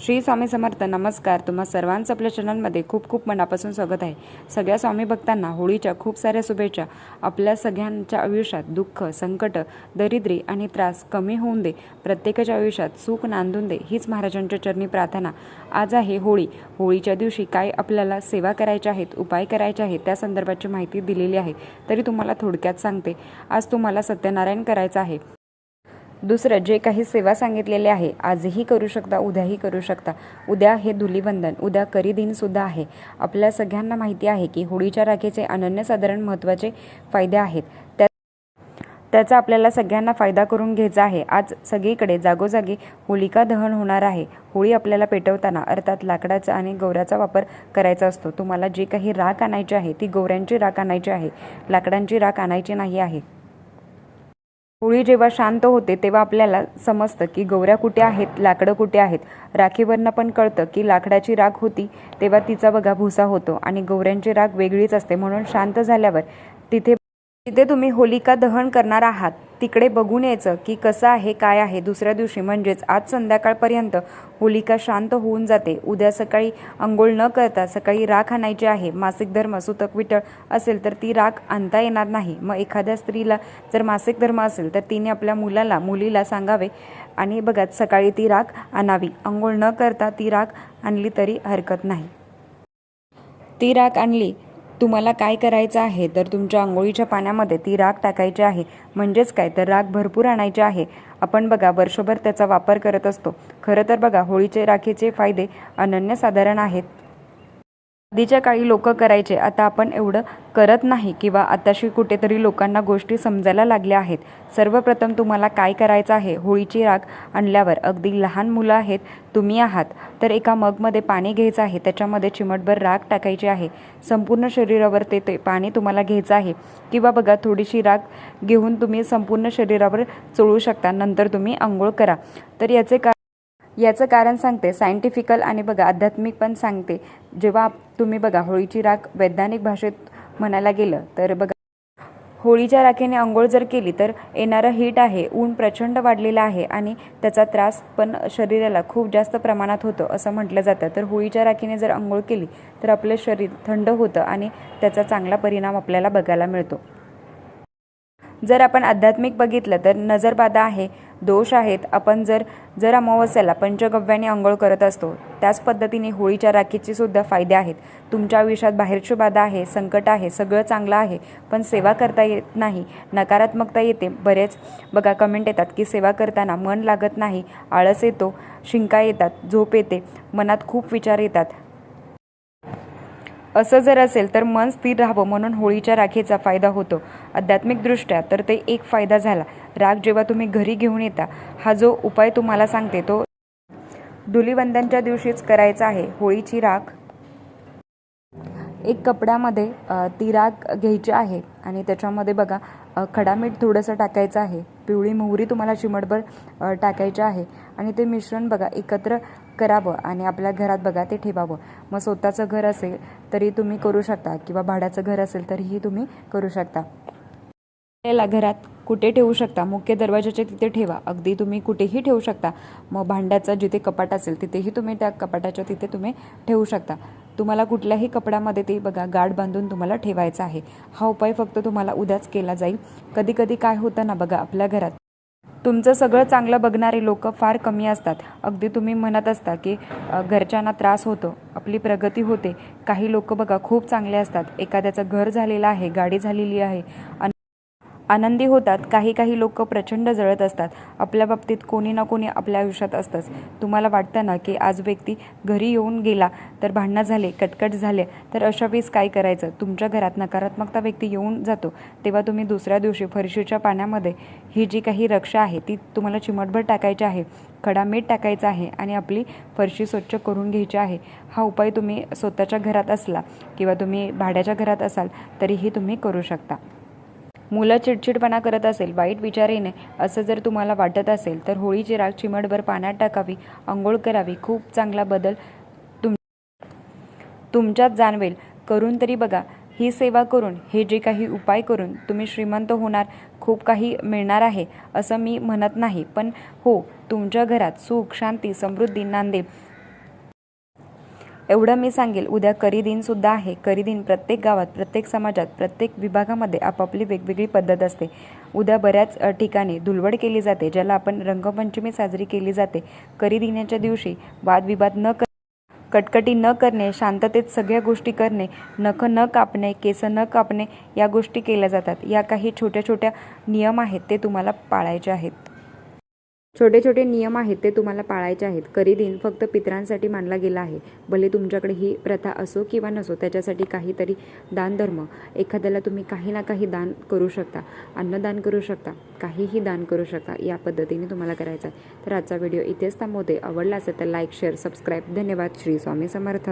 श्री स्वामी समर्थ नमस्कार. तुम्हा सर्वांचं आपल्या चॅनलमध्ये खूप खूप मनापासून स्वागत आहे. सगळ्या स्वामी भक्तांना होळीच्या खूप साऱ्या शुभेच्छा. आपल्या सगळ्यांच्या आयुष्यात दुःख संकट दरिद्री आणि त्रास कमी होऊन दे. प्रत्येकाच्या आयुष्यात सुख नांदून दे हीच महाराजांच्या चरणी प्रार्थना. आज आहे होळी. होळीच्या दिवशी काय आपल्याला सेवा करायच्या आहेत उपाय करायचे आहेत त्या संदर्भाची माहिती दिलेली आहे. तरी तुम्हाला थोडक्यात सांगते. आज तुम्हाला सत्यनारायण करायचं आहे. दुसरं जे काही सेवा सांगितलेले आहे आजही करू शकता उद्याही करू शकता. उद्या हे धुलीवंदन उद्या करी दिनसुद्धा आहे. आपल्या सगळ्यांना माहिती आहे की होळीच्या राखेचे अनन्यसाधारण महत्त्वाचे फायदे आहेत. त्या त्याचा आपल्याला सगळ्यांना फायदा करून घ्यायचा आहे. आज सगळीकडे जागोजागी होलिका दहन होणार आहे. होळी आपल्याला पेटवताना अर्थात लाकडाचा आणि गौऱ्याचा वापर करायचा असतो. तुम्हाला जे काही राख आणायची आहे ती गौऱ्यांची राख आणायची आहे. लाकडांची राख आणायची नाही आहे. होळी जेव्हा शांत होते तेव्हा आपल्याला समजतं की गौऱ्या कुठे आहेत लाकडं कुठे आहेत. राखीवरनं पण कळतं की लाकडाची राख होती तेव्हा तिचा बघा भुसा होतो आणि गौऱ्यांची राख वेगळीच असते. म्हणून शांत झाल्यावर तिथे तिथे तुम्ही होलिका दहन करणार आहात. तिकडे बघून यायचं की कसं आहे काय आहे. दुसऱ्या दिवशी म्हणजेच आज संध्याकाळपर्यंत होलिका शांत होऊन जाते. उद्या सकाळी अंघोळ न करता सकाळी राख आणायची आहे. मासिक धर्म सुतक विटळ असेल तर ती राख आणता येणार नाही. मग एखाद्या स्त्रीला जर मासिक धर्म असेल तर तिने आपल्या मुलाला मुलीला सांगावे आणि बघा सकाळी ती राख आणावी. अंघोळ न करता ती राख आणली तरी हरकत नाही. ती राख आणली तुम्हाला काय करायचं आहे? तर तुमच्या आंघोळीच्या पाण्यामध्ये ती राख टाकायची आहे. म्हणजेच काय? तर राख भरपूर आणायची आहे. आपण बघा वर्षभर त्याचा वापर करत असतो. खरं तर बघा होळीचे राखीचे फायदे अनन्यसाधारण आहेत. आधीच्या काळी लोक करायचे आता आपण एवढं करत नाही किंवा आताशी कुठेतरी लोकांना गोष्टी समजायला लागल्या आहेत. सर्वप्रथम तुम्हाला काय करायचं आहे? होळीची राख आणल्यावर अगदी लहान मुलं आहेत तुम्ही आहात. तर एका मगमध्ये पाणी घ्यायचं आहे त्याच्यामध्ये चिमटभर राख टाकायची आहे. संपूर्ण शरीरावर ते ते पाणी तुम्हाला घ्यायचं आहे. किंवा बघा थोडीशी राख घेऊन तुम्ही संपूर्ण शरीरावर चोळू शकता नंतर तुम्ही आंघोळ करा. तर याचे का याचं कारण सांगते. सायंटिफिकल आणि बघा आध्यात्मिक पण सांगते. जेव्हा तुम्ही बघा होळीची राख वैज्ञानिक भाषेत म्हणायला गेलं तर बघा होळीच्या राखेने आंघोळ जर केली तर येणारं हीट आहे ऊन प्रचंड वाढलेलं आहे आणि त्याचा त्रास पण शरीराला खूप जास्त प्रमाणात होतो असं म्हटलं जातं. तर होळीच्या राखेने जर आंघोळ केली तर आपलं शरीर थंड होतं आणि त्याचा चांगला परिणाम आपल्याला बघायला मिळतो. जर आपण आध्यात्मिक बघितलं तर नजरबाधा आहे दोष आहेत. आपण जर जर अमावस्याला पंचगव्याने आंघोळ करत असतो त्याच पद्धतीने होळीच्या राखीचे सुद्धा फायदे आहेत. तुमच्या आयुष्यात बाहेरची बाधा आहे संकट आहे सगळं चांगलं आहे पण सेवा करता येत नाही नकारात्मकता येते. बरेच बघा कमेंट येतात की सेवा करताना मन लागत नाही आळस येतो शिंका येतात झोप येते मनात खूप विचार येतात. असं जर असेल तर मन स्थिर राहावं म्हणून होळीच्या राखेचा फायदा होतो. आध्यात्मिकदृष्ट्या तर ते एक फायदा झाला. राग जेव्हा तुम्ही घरी घेऊन येता हा जो उपाय तुम्हाला सांगते तो धुलीवंदनच्या दिवशीच करायचा आहे. होळीची राख एक कपड्यामध्ये ती राख घ्यायची आहे आणि त्याच्यामध्ये बघा खडा मीठ थोडंसं टाकायचं आहे. पिवळी मोहरी तुम्हाला चिमटभर टाकायची आहे. आणि ते मिश्रण बघा एकत्र करावं आणि आपल्या घरात बघा ते ठेवावं. मग स्वतःचं घर असेल तरी तुम्ही करू शकता किंवा भाड्याचं घर असेल तरीही तुम्ही करू शकता. घरात कुठे ठेवू शकता? मुख्य दरवाजाच्या तिथे ठेवा. अगदी तुम्ही कुठेही ठेवू शकता. मग भांड्याचं जिथे कपाट असेल तिथेही तुम्ही त्या कपाटाच्या तिथे तुम्ही ठेवू शकता. तुम्हाला कुठल्याही कपड्यामध्ये ते बघा गाठ बांधून तुम्हाला ठेवायचा आहे. हा उपाय फक्त तुम्हाला उद्याच केला जाईल. कधी कधी काय होतं ना बघा आपल्या घरात तुमचं सगळं चांगलं बघणारे लोक फार कमी असतात. अगदी तुम्ही म्हणत असता की घरच्यांना त्रास होतो आपली प्रगती होते. काही लोक बघा खूप चांगले असतात. एखाद्याचं घर झालेलं आहे गाडी झालेली आहे. आणि आनंदी होतात. काही काही लोक प्रचंड जळत असतात. आपल्या बाबतीत कोणी ना कोणी आपल्या आयुष्यात असतंच. तुम्हाला वाटतं ना की आज व्यक्ती घरी येऊन गेला तर भांडणं झाले कटकट झाले तर अशा वेळेस काय करायचं? तुमच्या घरात नकारात्मकता व्यक्ती येऊन जातो. तेव्हा तुम्ही दुसऱ्या दिवशी फरशीच्या पाण्यामध्ये ही जी काही रक्षा आहे ती तुम्हाला चिमटभर टाकायची आहे. खडा मीठ टाकायचा आहे आणि आपली फरशी स्वच्छ करून घ्यायची आहे. हा उपाय तुम्ही स्वतःच्या घरात असला किंवा तुम्ही भाड्याच्या घरात असाल तरीही तुम्ही करू शकता. मुलं चिडचिडपणा करत असेल वाईट विचार येणे असं जर तुम्हाला वाटत असेल तर होळीची राख चिमटभर पाण्यात टाकावी आंघोळ करावी खूप चांगला बदल तुम तुमच्यात जाणवेल. करून तरी बघा ही सेवा करून हे जे काही उपाय करून तुम्ही श्रीमंत होणार खूप काही मिळणार आहे असं मी म्हणत नाही. पण हो तुमच्या घरात सुख शांती समृद्धी नांदे एवढं मी सांगेल उद्या करी दिनसुद्धा आहे. करी दिन प्रत्येक गावात प्रत्येक समाजात प्रत्येक विभागामध्ये आपापली वेगवेगळी पद्धत असते. उद्या बऱ्याच ठिकाणी धुलवड केली जाते ज्याला आपण रंगपंचमी साजरी केली जाते. करी दिनाच्या दिवशी वादविवाद न कर कटकटी न करणे शांततेत सगळ्या गोष्टी करणे नख न कापणे केस न कापणे या गोष्टी केल्या जातात. या काही छोट्या छोट्या नियम आहेत ते तुम्हाला पाळायचे आहेत. छोटे छोटे नियम आहेत ते तुम्हाला पाळायचे आहेत. करी दिन फक्त पितरांसाठी मानला गेला आहे. भले तुमच्याकडे ही प्रथा असो किंवा नसो त्याच्यासाठी काहीतरी दानधर्म. एखाद्याला तुम्ही काही ना काही दान करू शकता. अन्नदान करू शकता. काहीही दान करू शकता. या पद्धतीने तुम्हाला करायचं आहे. तर आजचा व्हिडिओ इथेच थांबवते. आवडला असेल तर लाईक शेअर सबस्क्राईब धन्यवाद. श्री स्वामी समर्थ.